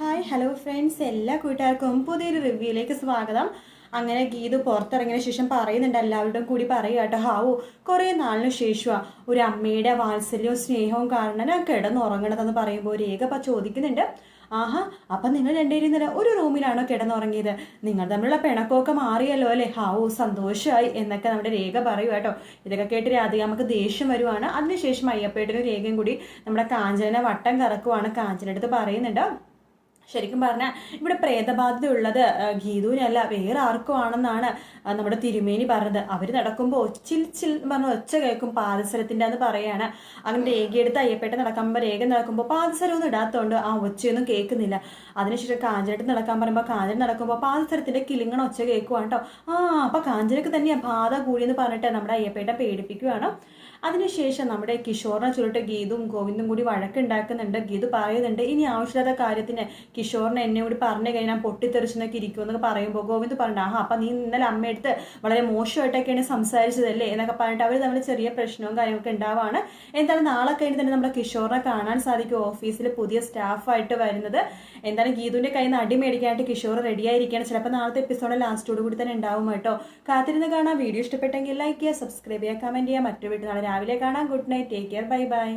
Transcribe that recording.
Hi hello friends എല്ലാ കൂട്ടുകാർക്കും പുതിയൊരു റിവ്യൂയിലേക്ക് സ്വാഗതം. അങ്ങനെ ഗീത് പുറത്തിറങ്ങിയ ശേഷം പറയുന്നുണ്ട് എല്ലാവരുടെയും കൂടി പറയുക കേട്ടോ. ഹാവു കുറേ നാളിന് ശേഷമാണ് ഒരു അമ്മയുടെ വാത്സല്യവും സ്നേഹവും കാരണം ഞാൻ കിടന്നുറങ്ങണതെന്ന് പറയുമ്പോൾ രേഖ ചോദിക്കുന്നുണ്ട്. ആഹാ അപ്പം നിങ്ങൾ രണ്ടുപേരും ഇന്നലെ ഒരു റൂമിലാണോ കിടന്നുറങ്ങിയത്? നിങ്ങൾ തമ്മിലുള്ള പിണക്കമൊക്കെ മാറിയല്ലോ അല്ലേ? ഹാവു സന്തോഷമായി എന്നൊക്കെ നമ്മുടെ രേഖ പറയൂ കേട്ടോ. ഇതൊക്കെ കേട്ട് രാധിക നമുക്ക് ദേഷ്യം വരുവാണ്. അതിനുശേഷം അയ്യപ്പേട്ടനും രേഖയും കൂടി നമ്മുടെ കാഞ്ചന വട്ടം കറക്കുവാണ് കാഞ്ചനടുത്ത് പറയുന്നുണ്ട്. ശരിക്കും പറഞ്ഞാൽ ഇവിടെ പ്രേതബാധിതയുള്ളത് ഗീതുവിനല്ല വേറെ ആർക്കും ആണെന്നാണ് നമ്മുടെ തിരുമേനി പറഞ്ഞത്. അവർ നടക്കുമ്പോൾ ഒച്ചിൽ ചിൽ പറഞ്ഞ ഒച്ച കേൾക്കും പാദസരത്തിന്റെ എന്ന് പറയാണ്. അങ്ങനെ രേഖയെടുത്ത് അയ്യപ്പേട്ട നടക്കുമ്പോൾ രേഖ നടക്കുമ്പോൾ പാദസരമൊന്നും ഇടാത്തതുകൊണ്ട് ആ ഒച്ചയൊന്നും കേൾക്കുന്നില്ല. അതിനുശേഷം കാഞ്ചനട്ട് നടക്കാൻ പറയുമ്പോൾ കാഞ്ചന നടക്കുമ്പോൾ പാദസരത്തിന്റെ കിളിങ്ങണ ഒച്ച കേൾക്കുവാണ് കേട്ടോ ആ അപ്പം കാഞ്ചനക്ക് തന്നെയാണ് ബാധ കൂടിയെന്ന് പറഞ്ഞിട്ട് നമ്മുടെ അയ്യപ്പേട്ട പേടിപ്പിക്കുകയാണ് അതിനുശേഷം നമ്മുടെ കിഷോറിനെ ചുരുട്ട് ഗീതും ഗോവിന്ദും കൂടി വഴക്കുണ്ടാക്കുന്നുണ്ട്. ഗീതു പറയുന്നുണ്ട് ഇനി ആവശ്യമില്ലാത്ത കാര്യത്തിന് കിഷോറിനെ എന്നെ കൂടി പറഞ്ഞു കഴിഞ്ഞാൽ പൊട്ടിത്തെറിച്ചെന്നൊക്കെ ഇരിക്കുമെന്നൊക്കെ പറയുമ്പോൾ ഗോവിന്ദ് പറഞ്ഞു ആഹാ അപ്പം നീ ഇന്നലെ അമ്മയടുത്ത് വളരെ മോശമായിട്ടൊക്കെയാണ് സംസാരിച്ചതല്ലേ? എന്നൊക്കെ പറഞ്ഞിട്ട് അവർ തമ്മിൽ ചെറിയ പ്രശ്നവും കാര്യങ്ങളൊക്കെ ഉണ്ടാവാണ്. എന്തായാലും നാളെ കഴിഞ്ഞ് തന്നെ നമ്മുടെ കിഷോറിനെ കാണാൻ സാധിക്കും ഓഫീസിൽ പുതിയ സ്റ്റാഫായിട്ട് വരുന്നത്. എന്തായാലും ഗീതുവിന്റെ കയ്യിൽ നിന്ന് അടി മേടിക്കാനായിട്ട് കിഷോർ റെഡിയായിരിക്കുകയാണ് ചിലപ്പോൾ നാളത്തെ എപ്പിസോഡ് ലാസ്റ്റോട് കൂടി തന്നെ ഉണ്ടാവും കേട്ടോ. കാത്തിരുന്ന് കാണാം. വീഡിയോ ഇഷ്ടപ്പെട്ടെങ്കിൽ ലൈക്ക് ചെയ്യുക സബ്സ്ക്രൈബ് ചെയ്യുക കമന്റ് ചെയ്യുക. മറ്റു വീട്ടിൽ നാളെ രാവിലെ കാണാം. Good night take care bye bye